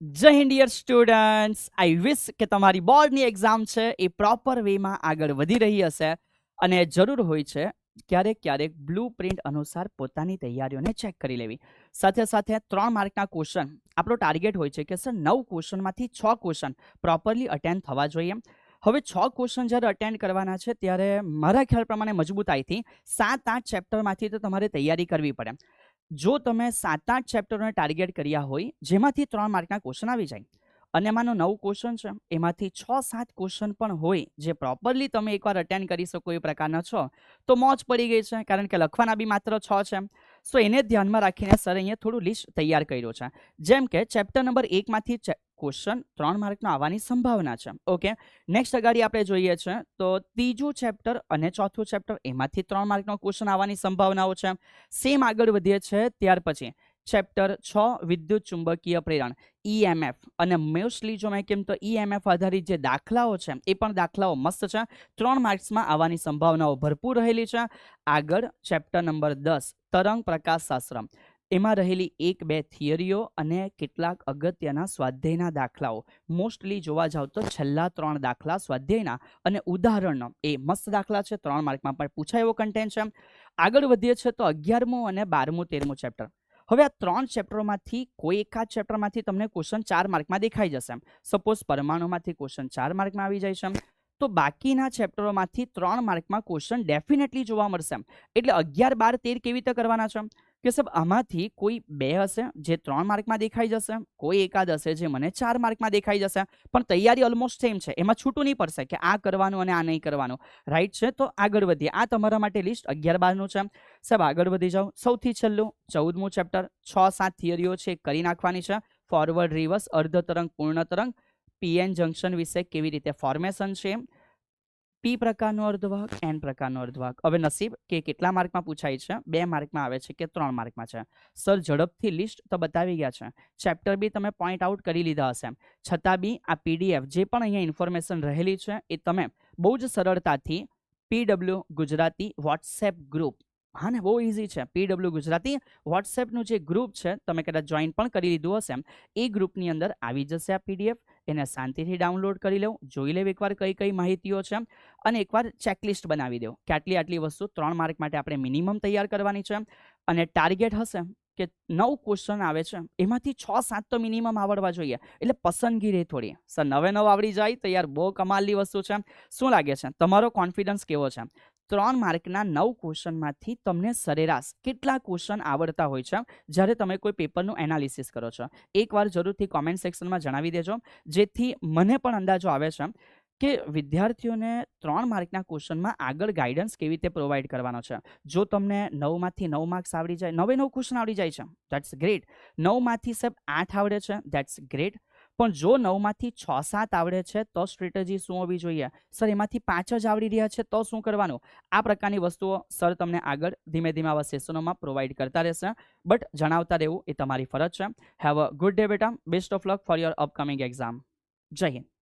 Jai Hind dear students I wish કે તમારી બોર્ડની એક્ઝામ છે એ પ્રોપર વેમાં આગળ વધી રહી હશે અને જરૂર હોય છે ક્યારેક ક્યારેક બ્લુ પ્રિન્ટ અનુસાર પોતાની તૈયારીઓને ચેક કરી લેવી. સાથે સાથે ત્રણ માર્કના ક્વેશ્ચન આપણો ટાર્ગેટ હોય છે કે સર નવ ક્વેશ્ચનમાંથી છ ક્વેશ્ચન પ્રોપરલી અટેન્ડ થવા જોઈએ. હવે છ ક્વેશ્ચન જ્યારે અટેન્ડ કરવાના છે ત્યારે મારા ખ્યાલ પ્રમાણે મજબૂતાઈથી સાત આઠ ચેપ્ટરમાંથી તો તમારે તૈયારી કરવી પડે. જો તમે સાત આઠ ચેપ્ટરોને ટાર્ગેટ કર્યા હોય, જેમાંથી ત્રણ માર્કના ક્વેશ્ચન આવી જાય. અને એમાંનો નવ ક્વેશ્ચન છે, એમાંથી છ સાત ક્વેશ્ચન પણ હોય, જે પ્રોપરલી તમે એકવાર અટેન્ડ કરી શકો એ પ્રકારના છો, તો મોજ પડી ગઈ છે, કારણ કે લખવાના બી માત્ર છ છે. સો એને ધ્યાનમાં રાખીને સર અહીંયા થોડું લિસ્ટ તૈયાર કર્યું છે. જેમ કે ચેપ્ટર નંબર એકમાંથી ક્વેશ્ચન ત્રણ માર્કનો આવવાની સંભાવના છે. ઓકે નેક્સ્ટ અગાડી આપણે જોઈએ છે, તો ત્રીજું ચેપ્ટર અને ચોથું ચેપ્ટર એમાંથી ત્રણ માર્કનો ક્વેશ્ચન આવવાની સંભાવનાઓ છે. સેમ આગળ વધીએ છે, ત્યાર પછી ચેપ્ટર છ, વિદ્યુત ચુંબકીય પ્રેરણ ઈએમએફ અને મોસ્ટલી જો મેં કેમ તો ઈએમએફ આધારિત જે દાખલાઓ છે, એ પણ દાખલાઓ મસ્ત છે. ત્રણ માર્ક્સમાં આવવાની સંભાવનાઓ ભરપૂર રહેલી છે. આગળ ચેપ્ટર નંબર દસ, તરંગ પ્રકાશશાસ્ત્ર એમાં રહેલી એક બે થિયરીઓ અને કેટલાક અગત્યના સ્વાધ્યાયના દાખલાઓ. મોસ્ટલી જોવા જાવ તો છેલ્લા ત્રણ દાખલા સ્વાધ્યાયના અને ઉદાહરણનો. એ મસ્ત દાખલા છે, ત્રણ માર્કમાં પણ પૂછાય એવો કન્ટેન્ટ છે. આગળ વધીએ છે તો અગિયારમું અને બારમું, તેરમું ચેપ્ટર હવે આ ત્રણ ચેપ્ટરોમાંથી કોઈ એકાદ ચેપ્ટરમાંથી તમને ક્વેશ્ચન ચાર માર્કમાં દેખાઈ જશે. સપોઝ પરમાણુમાંથી ક્વેશ્ચન ચાર માર્કમાં આવી જાય છે. તો બાકીના ચેપ્ટરોમાંથી ત્રણ માર્કમાં ક્વેશ્ચન ડેફિનેટલી જોવા મળશે એટલે અગિયાર, બાર, તેર કેવી રીતે કરવાના છે કે સાહેબ, આમાંથી કોઈ બે હશે જે ત્રણ માર્કમાં દેખાઈ જશે, કોઈ એકાદ હશે જે મને ચાર માર્કમાં દેખાઈ જશે. પણ તૈયારી ઓલમોસ્ટ સેમ છે. એમાં છૂટું નહીં પડશે કે આ કરવાનું અને આ નહીં કરવાનું. રાઈટ છે? તો આગળ વધીએ. આ તમારા માટે લિસ્ટ અગિયાર, બારનું છે સાહેબ, આગળ વધી જાઓ. સૌથી છેલ્લું, ચૌદમું ચેપ્ટર છ, સાત થિયરીઓ છે. કરી નાખવાની છે. ફોરવર્ડ રિવર્સ અર્ધ તરંગ પૂર્ણ તરંગ પીએન જંકશન વિશે કેવી રીતે ફોર્મેશન છે? પી પ્રકારનો અર્ધવાહક એન પ્રકારનો અર્ધવાહક. હવે નસીબ કે કેટલા માર્કમાં પૂછાય છે? બે માર્કમાં આવે છે કે ત્રણ માર્કમાં છે? સર, ઝડપથી લિસ્ટ તો બતાવી ગયા છે. ચેપ્ટર બી તમે પોઈન્ટ આઉટ કરી લીધા હશે. છતાં બી આ પીડીએફ જે પણ અહીંયા ઇન્ફોર્મેશન રહેલી છે એ તમે બહુ જ સરળતાથી પીડબ્લ્યુ ગુજરાતી વોટ્સએપ ગ્રુપ હા ને, બહુ ઇઝી છે. પીડબ્લ્યુ ગુજરાતી વોટ્સએપનું જે ગ્રુપ છે, તમે કદાચ જોઈન પણ કરી લીધું હશે. એ ગ્રુપની અંદર આવી જશે આ પીડીએફ એને શાંતિથી ડાઉનલોડ કરી લઉં જોઈ લેવું એકવાર કઈ કઈ માહિતીઓ છે. અને એકવાર ચેકલિસ્ટ બનાવી દઉં કે આટલી આટલી વસ્તુ ત્રણ માર્ક માટે આપણે મિનિમમ તૈયાર કરવાની છે. અને ટાર્ગેટ હશે કે નવ ક્વેશ્ચન આવે છે. એમાંથી છ સાત તો મિનિમમ આવડવા જોઈએ. એટલે પસંદગી રહે થોડી. સર, નવે નવ આવડી જાય, તો યાર બહુ કમાલની વસ્તુ છે. શું લાગે છે? તમારો કોન્ફિડન્સ કેવો છે? ત્રણ માર્કના નવ ક્વેશ્ચનમાંથી તમને સરેરાશ કેટલા ક્વેશ્ચન આવડતા હોય છે? જ્યારે તમે કોઈ પેપરનું એનાલિસિસ કરો છો. એકવાર જરૂરથી કોમેન્ટ સેક્શનમાં જણાવી દેજો. જેથી મને પણ અંદાજો આવે છે કે વિદ્યાર્થીઓને ત્રણ માર્કના ક્વેશ્ચનમાં આગળ ગાઈડન્સ કેવી રીતે પ્રોવાઈડ કરવાનો છે. જો તમને નવમાંથી નવ માર્ક્સ આવડી જાય, નવે નવ ક્વેશ્ચન આવડી જાય છે દેટ્સ ગ્રેટ નવમાંથી સાહેબ આઠ આવડે છે દેટ્સ ગ્રેટ પણ જો નવમાંથી છ સાત આવડે છે, તો સ્ટ્રેટેજી શું હોવી જોઈએ? સર એમાંથી પાંચ જ આવડી રહ્યા છે, તો શું કરવાનું? આ પ્રકારની વસ્તુઓ સર તમને આગળ ધીમે ધીમે આવા સેશનોમાં પ્રોવાઈડ કરતા રહેશે. બટ જણાવતા રહેવું એ તમારી ફરજ છે. હેવ અ ગુડ ડે બેટા. Best of luck for your upcoming exam Jai Hind.